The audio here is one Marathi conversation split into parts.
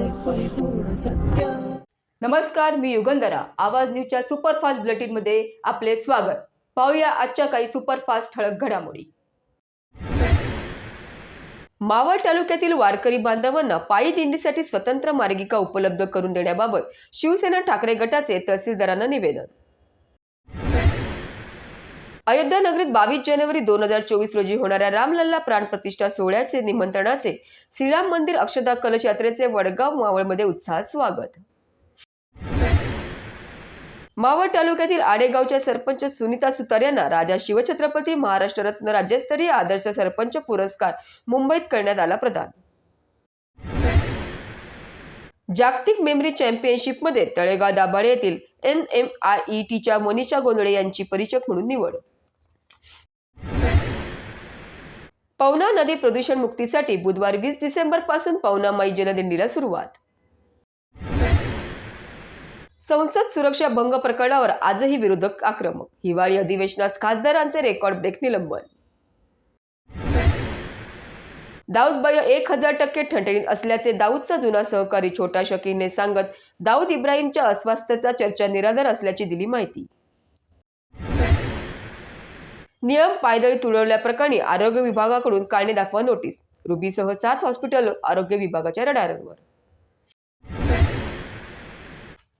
परिपूर्ण सत्य. नमस्कार मी युगंधरा. आवाज न्यूजच्या सुपरफास्ट बुलेटिनमध्ये आपले स्वागत. पाहूया आजच्या काही सुपरफास्ट ठळक घडामोडी. मावळ तालुक्यातील वारकरी बांधवांना पायी दिंडीसाठी स्वतंत्र मार्गिका उपलब्ध करून देण्याबाबत शिवसेना ठाकरे गटाचे तहसीलदारांना निवेदन. अयोध्या नगरीत बावीस जानेवारी दोन हजार चोवीस रोजी होणाऱ्या रामलल्ला प्राण प्रतिष्ठा सोहळ्याचे निमंत्रणाचे श्रीराम मंदिर अक्षदा कलश यात्रेचे वडगाव मावळमध्ये उत्साहात स्वागत. मावळ तालुक्यातील आडेगावच्या सरपंच सुनीता सुतार यांना राजा शिवछत्रपती महाराष्ट्र रत्न राज्यस्तरीय आदर्श सरपंच पुरस्कार मुंबईत करण्यात आला प्रदान. जागतिक मेमरी चॅम्पियनशिपमध्ये तळेगाव दाभाडे येथील एन एम आय ई टीच्या मनीषा गोंधळे यांची परीक्षक म्हणून निवड. पवना नदी प्रदूषण मुक्तीसाठी बुधवारी वीस डिसेंबरपासून पवना माई जलदिंडीला सुरुवात. संसद सुरक्षा भंग प्रकरणावर आजही विरोधक आक्रमक. हिवाळी अधिवेशनात खासदारांचे रेकॉर्ड ब्रेक निलंबन. दाऊदबाई एक हजार टक्के ठणठणीत असल्याचे दाऊदचा जुना सहकारी छोटा शकीरने सांगत दाऊद इब्राहिमच्या अस्वास्थ्याचा चर्चा निराधार असल्याची दिली माहिती. नियम पायदळी तुडवल्याप्रकरणी आरोग्य विभागाकडून कारणे दाखवा नोटीस. रुबीसह सात हॉस्पिटल आरोग्य विभागाच्या रडारवर.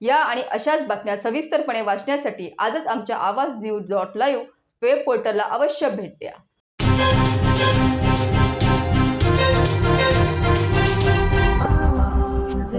या आणि अशाच बातम्या सविस्तरपणे वाचण्यासाठी आजच आमच्या आवाज न्यूज डॉट लाईव्ह वेब पोर्टलला अवश्य भेट द्या. आवाज